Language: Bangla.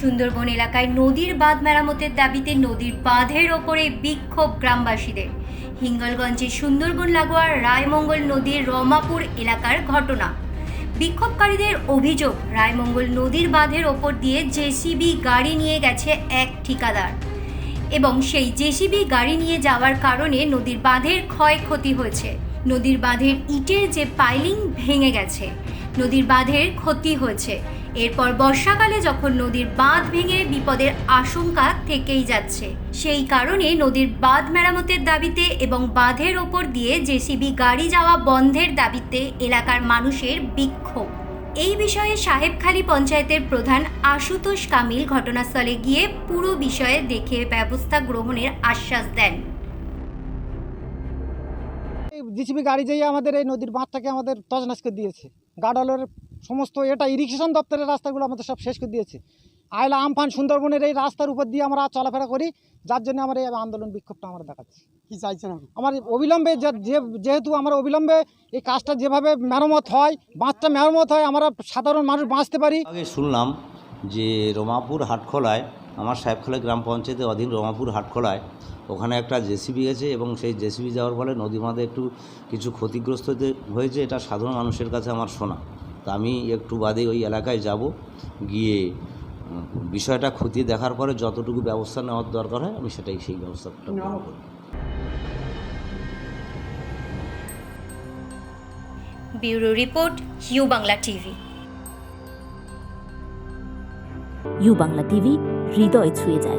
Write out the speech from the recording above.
সুন্দরবন এলাকায় নদীর বাঁধ মেরামতের দাবিতে নদীর বাঁধের ওপরে বিক্ষোভ গ্রামবাসীদের। হিঙ্গলগঞ্জের সুন্দরবন লাগোয়া রায়মঙ্গল নদীর রমাপুর এলাকার ঘটনা। বিক্ষোভকারীদের অভিযোগ, রায়মঙ্গল নদীর বাঁধের ওপর দিয়ে জেসিবি গাড়ি নিয়ে গেছে এক ঠিকাদার এবং সেই জেসিবি গাড়ি নিয়ে যাওয়ার কারণে নদীর বাঁধের ক্ষয়ক্ষতি হয়েছে। নদীর বাঁধের ইটের যে পাইলিং ভেঙে গেছে। নদীর বাঁধের ক্ষতি হয়েছে। এরপর বর্ষাকালে যখন নদীর বাঁধ ভেঙে বিপদের আশঙ্কা থেকেই যাচ্ছে, সেই কারণে নদীর বাঁধ মেরামতের দাবিতে এবং বাঁধের ওপর দিয়ে জেসিবি গাড়ি যাওয়া বন্ধের দাবিতে এলাকার মানুষের বিক্ষোভ। এই বিষয়ে সাহেবখালী পঞ্চায়েতের প্রধান আশুতোষ কামিল ঘটনাস্থলে গিয়ে পুরো বিষয়ে দেখে ব্যবস্থা গ্রহণের আশ্বাস দেন। জিসিবি গাড়ি যেয়ে আমাদের এই নদীর বাঁধটাকে আমাদের তজনাশ করে দিয়েছে। গাডলের সমস্ত এটা ইরিগেশন দপ্তরের রাস্তাগুলো আমাদের সব শেষ করে দিয়েছে। আয়লা আমফান সুন্দরবনের এই রাস্তার উপর দিয়ে আমরা চলাফেরা করি যার জন্য আমরা এই আন্দোলন বিক্ষোভটা আমরা দেখাচ্ছি। কি চাইছেন আমার অবিলম্বে যেহেতু আমরা অবিলম্বে এই কাজটা যেভাবে মেরামত হয় বাঁধটা মেরামত হয় আমরা সাধারণ মানুষ বাঁচতে পারি। আগে শুনলাম যে রমাপুর হাটখোলায় আমার সাহেবখালা গ্রাম পঞ্চায়েতের অধীন রমাপুর হাটখোলায় ওখানে একটা জেসিবি গেছে এবং সেই জেসিবি যাওয়ার ফলে নদী বাঁধে একটু কিছু ক্ষতিগ্রস্ত হয়েছে এটা সাধারণ মানুষের কাছে আমার শোনা। তা আমি একটু বাদে ওই এলাকায় যাব গিয়ে বিষয়টা খতিয়ে দেখার পরে যতটুকু ব্যবস্থা নেওয়ার দরকার হয় আমি সেটাই সেই ব্যবস্থাটা bureau report U Bangla TV. U Bangla TV হৃদয় ছুঁয়ে যায়।